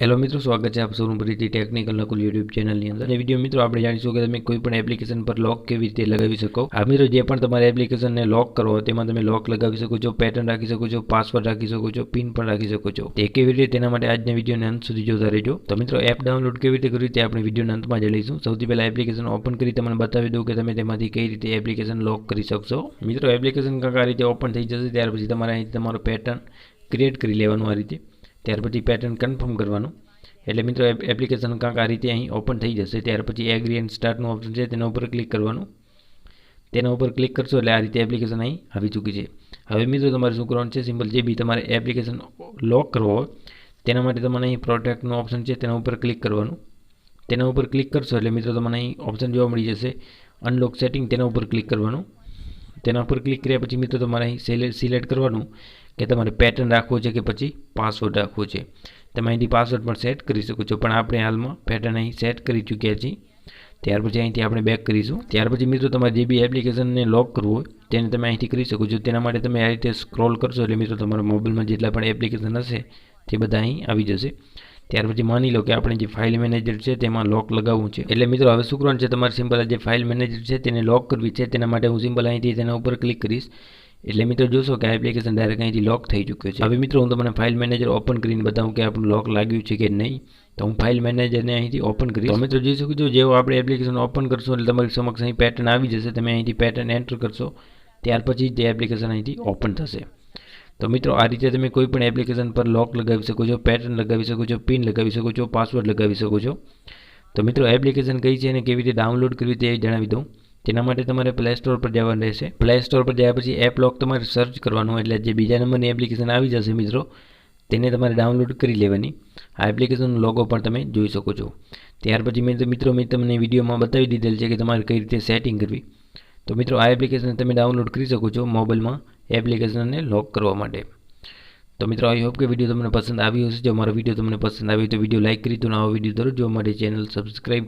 Hello મિત્રો, સ્વાગત છે આપ સૌનું ફરીથી ટેકનિકલ નકુલ યુટ્યુબ ચેનલની અંદર. વીડિયો મિત્રો, આપણે જાણીશું કે તમે કોઈ પણ એપ્લિકેશન પર લોક કેવી રીતે લગાવી શકો. આ મિત્રો, જે પણ તમારે એપ્લિકેશનને લોક કરો તેમાં તમે લોક લગાવી શકો છો પેટર્ન રાખી શકો છો પાસવર્ડ રાખી શકો છો પિન પણ રાખી શકો છો. તે કેવી રીતે? તેના માટે આજના વિડીયોને અંત સુધી જોતા રહેજો. તો મિત્રો એપ ડાઉનલોડ કેવી રીતે કરવી તે આપણે વિડીયોના અંતમાં જ લઈશું. સૌથી પહેલાં એપ્લિકેશન ઓપન કરી તમને બતાવી દઉં કે તમે તેમાંથી કઈ રીતે એપ્લિકેશન લોક કરી શકશો. મિત્રો એપ્લિકેશન કંઈક આ રીતે ઓપન થઈ જશે, ત્યાર પછી તમારે અહીં તમારો પેટર્ન ક્રિએટ કરી લેવાનું આ રીતે. ત્યાર પછી પેટર્ન કન્ફર્મ કરવાનું. એટલે મિત્રો એપ્લિકેશન કાંક આ રીતે અહીં ઓપન થઈ જશે. ત્યાર પછી એગ્રી એન્ડ સ્ટાર્ટનું ઓપ્શન છે, તેના ઉપર ક્લિક કરવાનું. તેના ઉપર ક્લિક કરશો એટલે આ રીતે એપ્લિકેશન અહીં આવી ચૂકી છે. હવે મિત્રો, તમારે શું કરવાનું છે? સિમ્પલ જે બી તમારે એપ્લિકેશન લોક કરવો હોય, તેના માટે તમને અહીં પ્રોટેક્ટનું ઓપ્શન છે, તેના ઉપર ક્લિક કરવાનું. તેના ઉપર ક્લિક કરશો એટલે મિત્રો, તમને અહીં ઓપ્શન જોવા મળી જશે. અનલોક સેટિંગ તેના ઉપર ક્લિક કરવાનું. તેના ઉપર ક્લિક કર્યા પછી મિત્રો, તમારે અહીં સિલેક્ટ કરવાનું. કે તમારે પેટર્ન રાખવો છે કે પછી પાસવર્ડ રાખવો છે? તમે અહીંથી પાસવર્ડ પણ સેટ કરી શકો છો. પણ આપણે હાલમાં પેટર્ન અહીં સેટ કરી ચૂક્યા છીએ. ત્યાર પછી અહીંથી આપણે બેક કરીશું. ત્યાર પછી મિત્રો તમારે જે બી એપ્લિકેશનને લોક કરવું હોય, તેને તમે અહીંથી કરી શકો છો. તેના માટે તમે આ રીતે સ્ક્રોલ કરશો એટલે મિત્રો તમારા મોબાઈલમાં જેટલા પણ એપ્લિકેશન હશે, તે બધા અહીં આવી જશે. ત્યાર પછી માની લો કે આપણે જે ફાઇલ મેનેજર છે, તેમાં લોક લગાવવું છે. એટલે મિત્રો હવે શું કરવાનું છે? તમારે સિમ્પલ જે ફાઇલ મેનેજર છે, તેને લોક કરવી છે. તેના માટે હું સિમ્પલ અહીંથી તેના ઉપર ક્લિક કરીશ. એટલે મિત્રો જોશો કે આ એપ્લિકેશન ડાયરેક્ટ અહીંથી લોક થઈ ચૂક્યો છે. હવે મિત્રો હું તમને ફાઇલ મેનેજર ઓપન કરીને બતાવું કે આપણું લોક લાગ્યું છે કે નહીં. તો હું ફાઇલ મેનેજરને અહીંથી ઓપન કરીશ. તો મિત્રો જોઈ શકો છો જેવો આપણે એપ્લિકેશન ઓપન કરશો એટલે તમારી સમક્ષ અહીં પેટર્ન આવી જશે, તમે અહીંથી પેટર્ન એન્ટર કરશો, ત્યાર પછી તે એપ્લિકેશન અહીંથી ઓપન થશે. તો મિત્રો આ રીતે તમે કોઈ પણ એપ્લિકેશન પર લોક લગાવી શકો છો પેટર્ન લગાવી શકો છો, પિન લગાવી શકો છો પાસવર્ડ લગાવી શકો છો. તો મિત્રો એપ્લિકેશન કઈ છે અને કેવી રીતે ડાઉનલોડ કરવી તે જણાવી દઉં. તેના માટે તમારે પ્લે સ્ટોર પર જવાનું રહેશે. પ્લે સ્ટોર પર ગયા પછી એપ લોક તમારે સર્ચ કરવાનું એટલે જે બીજા નંબરની એપ્લિકેશન આવી જશે મિત્રો, તેને તમારે ડાઉનલોડ કરી લેવાની. આ એપ્લિકેશનનો લોગો પણ તમે જોઈ શકો છો. ત્યાર પછી મેં મિત્રો મેં તમને વિડીયોમાં બતાવી દીધેલ છે કે તમારે કઈ રીતે સેટિંગ કરવી. તો મિત્રો આ એપ્લિકેશન તમે ડાઉનલોડ કરી શકો છો મોબાઈલમાં એપ્લિકેશનને લોક કરવા માટે. તો મિત્રો આઈ હોપ કે વીડિયો તમને પસંદ આવ્યો હશે. જો મારો વીડિયો તમને પસંદ આવ્યો તો વીડિયો લાઇક કરી તો આવો વીડિયો દરરોજ જોવા માટે ચેનલ સબસ્ક્રાઈબ